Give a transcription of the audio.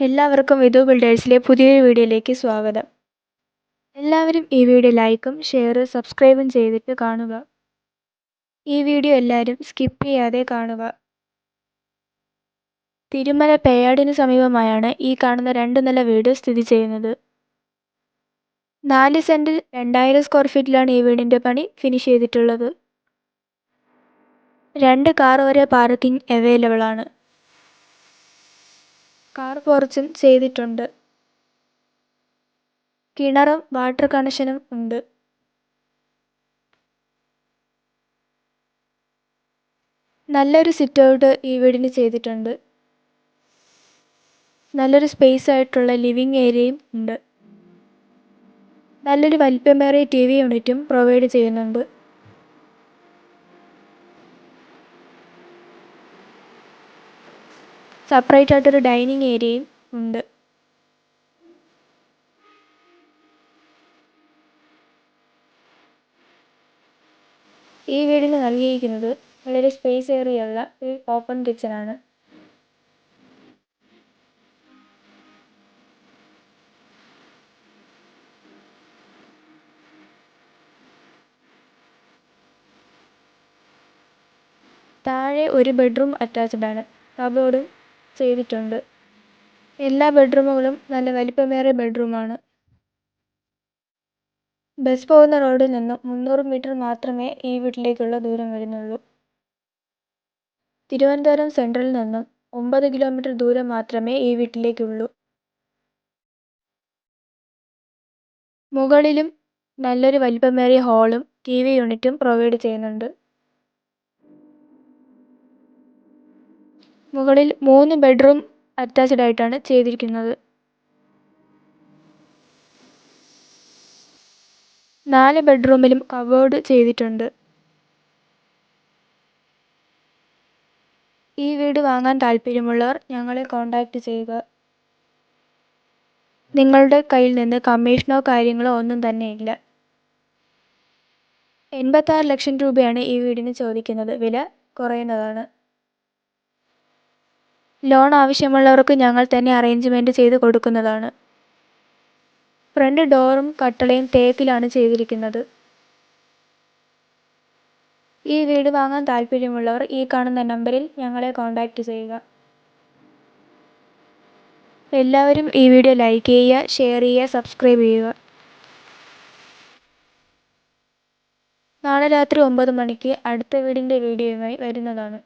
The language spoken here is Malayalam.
എല്ലാവർക്കും വിധു ബിൽഡേഴ്സിലെ പുതിയൊരു വീഡിയോയിലേക്ക് സ്വാഗതം. എല്ലാവരും ഈ വീഡിയോ ലൈക്കും ഷെയറും സബ്സ്ക്രൈബും ചെയ്തിട്ട് കാണുക. ഈ വീഡിയോ എല്ലാവരും സ്കിപ്പ് ചെയ്യാതെ കാണുക. തിരുമല പേയാടിന് സമീപമായാണ് ഈ കാണുന്ന രണ്ട് നില വീട് സ്ഥിതി ചെയ്യുന്നത്. നാല് സെന്റിൽ രണ്ടായിരം സ്ക്വയർ ഫീറ്റിലാണ് ഈ വീടിന്റെ പണി ഫിനിഷ് ചെയ്തിട്ടുള്ളത്. രണ്ട് കാർ വരെ പാർക്കിംഗ് അവൈലബിൾ ആണ് കാർ പോർച്ചും ചെയ്തിട്ടുണ്ട്. കിണറും വാട്ടർ കണക്ഷനും ഉണ്ട്. നല്ലൊരു സിറ്റ് ഔട്ട് ഈ വീടിന് ചെയ്തിട്ടുണ്ട്. നല്ലൊരു സ്പേസ് ആയിട്ടുള്ള ലിവിങ് ഏരിയയും ഉണ്ട്. നല്ലൊരു വലിപ്പമേറിയ ടി വി യൂണിറ്റും പ്രൊവൈഡ് ചെയ്യുന്നുണ്ട്. സെപ്പറേറ്റ് ആയിട്ടൊരു ഡൈനിങ് ഏരിയയും ഉണ്ട്. ഈ വീടിന് നൽകിയിരിക്കുന്നത് വളരെ സ്പേസ് ഏറിയുള്ള ഒരു ഓപ്പൺ കിച്ചണാണ് താഴെ ഒരു ബെഡ്റൂം അറ്റാച്ച്ഡ് ആണ്. കബോർഡും ചെയ്തിട്ടുണ്ട്. എല്ലാ ബെഡ്റൂമുകളും നല്ല വലിപ്പമേറിയ ബെഡ്റൂമാണ്. ബസ് പോകുന്ന റോഡിൽ നിന്നും മുന്നൂറ് മീറ്റർ മാത്രമേ ഈ വീട്ടിലേക്കുള്ള ദൂരം വരുന്നുള്ളൂ. തിരുവനന്തപുരം സെൻട്രലിൽ നിന്നും ഒമ്പത് കിലോമീറ്റർ ദൂരം മാത്രമേ ഈ വീട്ടിലേക്കുള്ളൂ. മുകളിലും നല്ലൊരു വലിപ്പമേറിയ ഹാളും ടി വി യൂണിറ്റും പ്രൊവൈഡ് ചെയ്യുന്നുണ്ട്. മുകളിൽ മൂന്ന് ബെഡ്റൂം അറ്റാച്ച്ഡ് ആയിട്ടാണ് ചെയ്തിരിക്കുന്നത്. നാല് ബെഡ്റൂമിലും കവേർഡ് ചെയ്തിട്ടുണ്ട്. ഈ വീട് വാങ്ങാൻ താല്പര്യമുള്ളവർ ഞങ്ങളെ കോൺടാക്റ്റ് ചെയ്യുക. നിങ്ങളുടെ കയ്യിൽ നിന്ന് കമ്മീഷനോ കാര്യങ്ങളോ ഒന്നും തന്നെ ഇല്ല. എൺപത്താറ് ലക്ഷം രൂപയാണ് ഈ വീടിന് ചോദിക്കുന്നത്. വില കുറയുന്നതാണ്. ലോൺ ആവശ്യമുള്ളവർക്ക് ഞങ്ങൾ തന്നെ അറേഞ്ച്മെന്റ് ചെയ്ത് കൊടുക്കുന്നതാണ്. ഫ്രണ്ട് ഡോറും കട്ടളയും തേക്കിലാണ് ചെയ്തിരിക്കുന്നത്. ഈ വീട് വാങ്ങാൻ താല്പര്യമുള്ളവർ ഈ കാണുന്ന നമ്പറിൽ ഞങ്ങളെ കോൺടാക്റ്റ് ചെയ്യുക. എല്ലാവരും ഈ വീഡിയോ ലൈക്ക് ചെയ്യുക ഷെയർ ചെയ്യുക സബ്സ്ക്രൈബ് ചെയ്യുക. നാളെ രാത്രി ഒമ്പത് മണിക്ക് അടുത്ത വീടിന്റെ വീഡിയോയുമായി വരുന്നതാണ്.